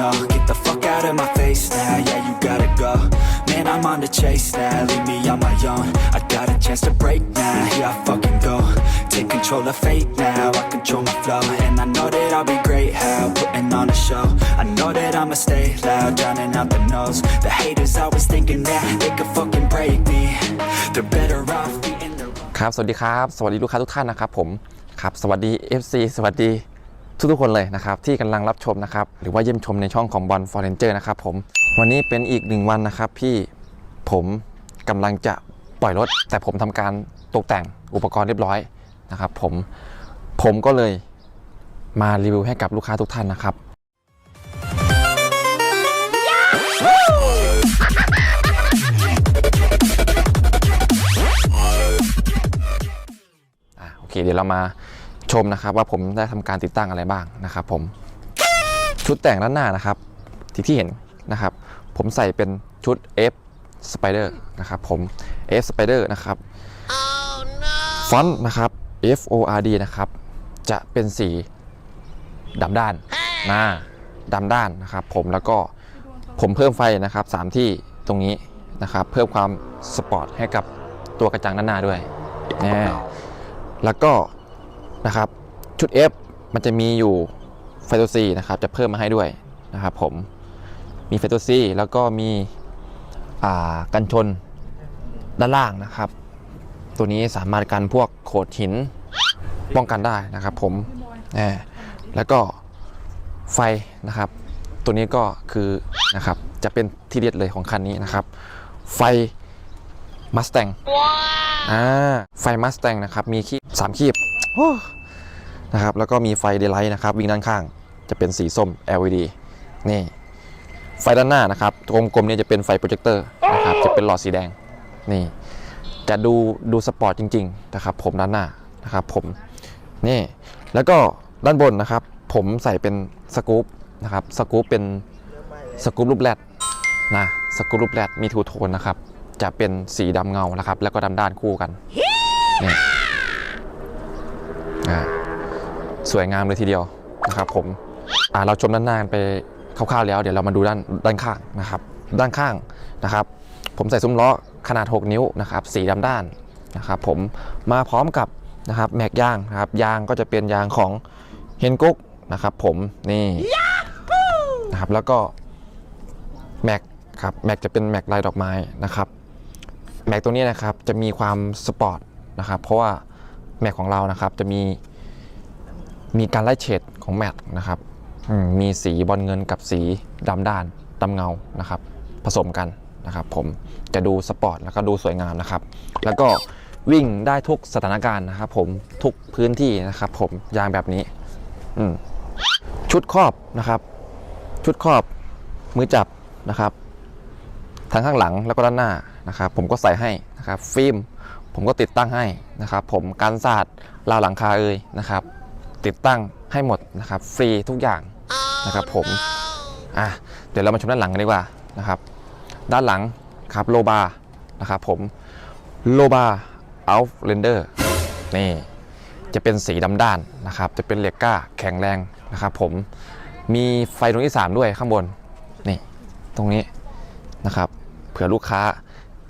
no Get the fuck out of my face now, yeah you gotta go. Man, I'm on the chase now, leave me on my own. I got a chance to break now, here I fucking go. Take control of fate now, I control my flow. And I know that I'll be great, how? Putting on a show. I know that I'ma stay loud, drowning out the noise. The haters always thinking that they could fucking break me. They're better off beating their ครับ สวัสดีครับ FC สวัสดี ทุกทุกๆคนเลยนะครับที่กำลังรับชมนะครับหรือว่าเยี่ยมชมในช่องของบอลฟอร์เรนเจอร์นะครับผมวันนี้เป็นอีกหนึ่งวันนะครับที่ผมกำลังจะปล่อยรถ แต่ผมทำการตกแต่งอุปกรณ์เรียบร้อยนะครับผมผมก็เลยมารีวิวให้กับลูกค้าทุกท่านนะครับอะโอเคเดี๋ยวเรามา ชมนะครับว่าผมได้ทำการติดตั้งอะไรบ้างนะครับ ผมชุดแต่งด้านหน้านะครับ ที่ที่เห็นนะครับ ผมใส่เป็นชุด F Spider นะครับผม F Spider นะครับฟอนต์นะครับ F O R D นะครับ จะเป็นสีดำด้านหน้าดำด้านนะครับ ผมแล้วก็ผมเพิ่มไฟนะครับสามที่ตรงนี้นะครับ เพิ่มความสปอร์ตให้กับตัวกระจังด้านหน้าด้วยแน่แล้วก็ นะครับ ชุด F มันจะมีอยู่ไฟตัวซีนะครับ จะเพิ่มมาให้ด้วยนะครับผม มีไฟตัวซีแล้วก็มีกันชนด้านล่างนะครับ ตัวนี้สามารถกันพวกโขดหินป้องกันได้นะครับผม แล้วก็ไฟนะครับ ตัวนี้ก็คือนะครับ จะเป็นที่เด็ดเลยของคันนี้นะครับ ไฟมัสแตงอ่า ไฟมัสแตงนะครับ มีคีบสามคีบ นะครับแล้วก็มีไฟเดย์ไลท์นะครับ วิ่งด้านข้างจะเป็นสีส้ม LED นี่ไฟด้านหน้านะครับกลมๆเนี่ยจะเป็นไฟโปรเจคเตอร์นะครับจะเป็นหลอดสีแดงนี่จะดูดูสปอร์ตจริงๆนะครับผมด้านหน้านะครับผมนี่แล้วก็ด้านบนนะครับผมใส่เป็นสกู๊ปนะครับสกู๊ปเป็นสกู๊ปรูปแรดนะสกู๊ปรูปแรดมีทูโทนนะครับจะเป็นสีดำเงานะครับแล้วก็ดำด้านคู่กันนี่ อ่าสวยงามเลยทีเดียวนะครับผมอ่าเราชมด้านหน้าไปคร่าวๆแล้ว เดี๋ยวเรามาดูด้านด้านข้างนะครับ ด้านข้างนะครับ ผมใส่ซุ้มล้อขนาด 6 นิ้วนะครับสีดำด้านนะครับผมมาพร้อมกับนะครับแม็กยางนะครับยางก็จะเป็นยางของเฮนกุ๊กนะครับผมนี่นะครับแล้วก็แม็กครับแม็กจะเป็นแม็กลายดอกไม้นะครับแม็กตัวนี้นะครับจะมีความสปอร์ตนะครับเพราะว่า แม็กของเรานะครับ จะมีมีการไล่เฉดของแม็กนะครับมมีสีบอลเงินกับสีดำด้านดำเงานะครับ ผสมกันนะครับ ผมจะดูสปอร์ตแล้วก็ดูสวยงามนะครับ แล้วก็วิ่งได้ทุกสถานการณ์นะครับ ผมทุกพื้นที่นะครับ ผมยางแบบนี้อืชุดครอบนะครับ ชุดครอบมือจับนะครับทั้งข้างหลังแล้วก็ด้านหน้านะครับ ผมก็ใส่ให้นะครับ ฟิล์ม ผมก็ติดตั้งให้นะครับ ผมการสาดราวหลังคาเอ่ยนะครับ ติดตั้งให้หมดนะครับ ฟรีทุกอย่างนะครับ ผมอะเดี๋ยวเรามาชมด้านหลังกันดีกว่านะครับ ด้านหลังครับโลบานะครับผมโลบาอัลเรนเดอร์นี่จะเป็นสีดำด้านนะครับ จะเป็นเหล็กกล้าแข็งแรงนะครับผมมีไฟตรงที่ 3 ด้วยข้างบนนี่ตรงนี้นะครับ เผื่อลูกค้า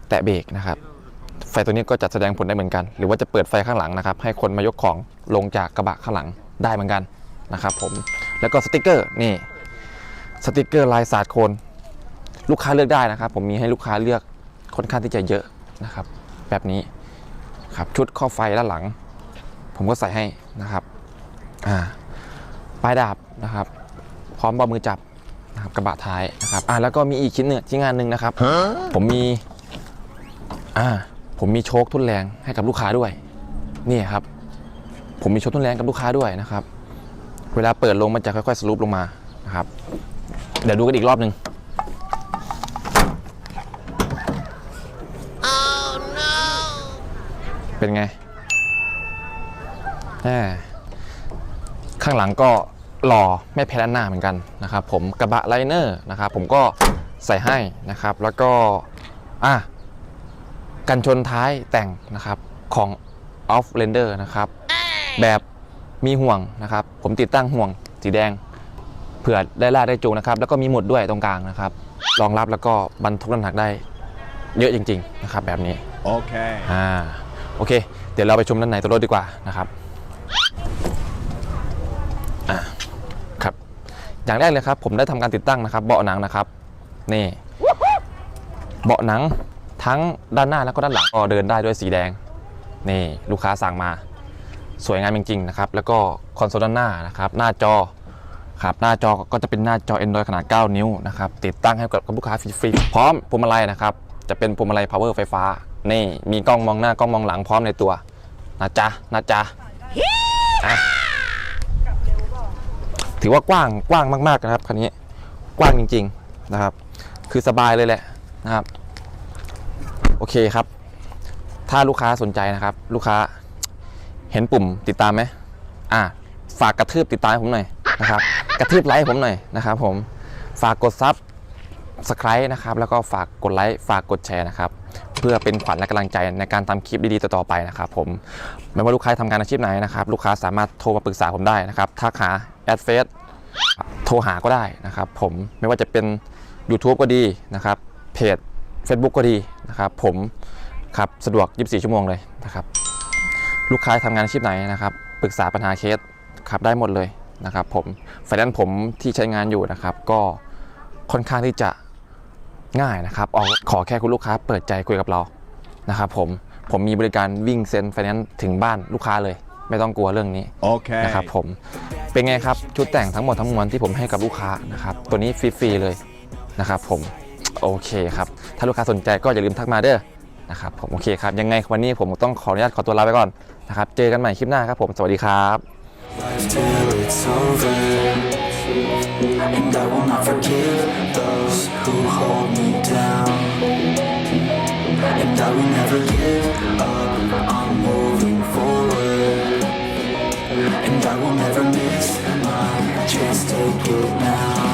แตะเบรกนะครับ ไฟตัวนี้ก็จะแสดงผลได้เหมือนกัน หรือว่าจะเปิดไฟข้างหลังนะครับ ให้คนมายกของลงจากกระบะข้างหลังได้เหมือนกันนะครับผม แล้วก็สติกเกอร์นี่สติกเกอร์ลายสาดโคน ลูกค้าเลือกได้นะครับ ผมมีให้ลูกค้าเลือกค่อนข้างที่จะเยอะนะครับ แบบนี้ครับชุดข้อไฟด้านหลัง ผมก็ใส่ให้นะครับอ่าปลายดาบนะครับ พร้อมบามือจับนะครับกระบะท้ายนะครับอ่าแล้วก็มีอีกชิ้นหนึ่งชิ้นงานหนึ่งนะครับ ผมมีอ่า ผมมีโชคทุนแรงให้กับลูกค้าด้วยนี่ครับ ผมมีโชคทุนแรงกับลูกค้าด้วยนะครับ เวลาเปิดลงมันจะค่อยๆสรุปลงมานะครับ เดี๋ยวดูกันอีกรอบหนึ่งเป็นไงแหมข้างหลังก็หล่อไม่แพ้ด้านหน้าเหมือนกันนะครับ ผมกระบะไลเนอร์นะครับ ผมก็ใส่ให้นะครับ แล้วก็อะ กันชนท้ายแต่งนะครับของ Off Render นะครับ แบบมีห่วงนะครับ ผมติดตั้งห่วงสีแดง เผื่อได้ลากได้จูงนะครับ แล้วก็มีหมุดด้วยตรงกลางนะครับรองรับแล้วก็บรรทุกน้ำหนักได้เยอะจริง ๆ นะครับ แบบนี้ Okay. อ่าโอเค เดี๋ยวเราไปชมด้านในตัวรถดีกว่านะครับอ่าครับ อย่างแรกเลยครับ ผมได้ทำการติดตั้งนะครับ เบาะหนังนะครับ นี่ เบาะหนัง ทั้งด้านหน้าแล้วก็ด้านหลังก็เดินได้ด้วยสีแดงนี่ลูกค้าสั่งมา สวยงามจริงๆนะครับแล้วก็คอนโซลด้านหน้านะครับหน้าจอครับหน้าจอก็จะเป็นหน้าจอ Android ขนาด 9 นิ้วนะครับติดตั้งให้กับลูกค้าฟรีๆพร้อมพวงมาลัยนะครับจะเป็นพวงมาลัย power ไฟฟ้านี่มีกล้องมองหน้ากล้องมองหลังพร้อมในตัวนะจ๊ะนะจ๊ะอะถือว่ากว้างกว้างมากๆนะครับคันนี้กว้างจริง ๆนะครับ คือสบายเลยแหละนะครับ โอเคครับ ถ้าลูกค้าสนใจนะครับ ลูกค้าเห็นปุ่มติดตามไหมอะฝากกระทืบติดตามผมหน่อยนะครับกระทืบไลค์ผมหน่อยนะครับผมฝากกดซับสไครต์นะครับแล้วก็ฝากกดไลค์ฝากกดแชร์นะครับเพื่อเป็นขวัญและกำลังใจในการทำคลิปดีๆต่อๆไปนะครับผมไม่ว่าลูกค้าทำงานอาชีพไหนนะครับลูกค้าสามารถโทรมาปรึกษาผมได้นะครับทักหาแอดเฟซโทรหาก็ได้นะครับผมไม่ว่าจะเป็น YouTube ก็ดีนะครับเพจ Facebook ก็ดี นะครับผมครับสะดวก 24 ชั่วโมงเลยนะครับลูกค้าทำงานอาชีพไหนนะครับปรึกษาปัญหาเคสครับได้หมดเลยนะครับผมไฟแนนซ์ผมที่ใช้งานอยู่นะครับ ก็ค่อนข้างที่จะง่ายนะครับออกขอแค่คุณลูกค้าเปิดใจคุยกับเรานะครับผมผมมีบริการวิ่งเซ็นไฟแนนซ์ถึงบ้านลูกค้าเลย ไม่ต้องกลัวเรื่องนี้ Okay. นะครับผมเป็นไงครับชุดแต่งทั้งหมดทั้งมวลที่ผมให้กับลูกค้านะครับตัวนี้ฟรีๆเลยนะครับผม โอเคครับ ถ้าลูกค้าสนใจก็อย่าลืมทักมาเด้อนะครับผมโอเคครับ ยังไงวันนี้ผมต้องขออนุญาตขอตัวลาไปก่อนนะครับ เจอกันใหม่คลิปหน้าครับผม สวัสดีครับ till it's over. And I will not forgive those who hold me down. And I will never give up, I'm moving forward. And I will never miss my chance, take it now.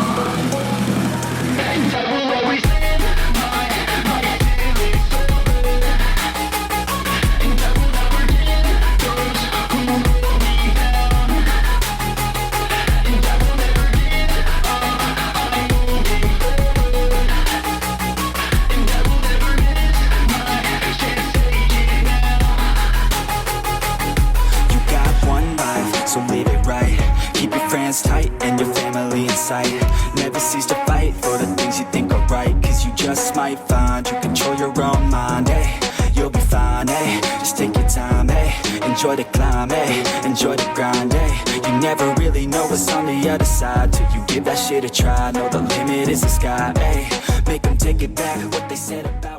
So it right. Keep your friends tight and your family in sight. Never cease to fight for the things you think are right. Cause you just might find you control your own mind, hey. You'll be fine, hey. Just take your time, hey. Enjoy the climb, hey. Enjoy the grind, hey. You never really know what's on the other side till you give that shit a try. Know the limit is the sky, hey. Make them take it back what they said about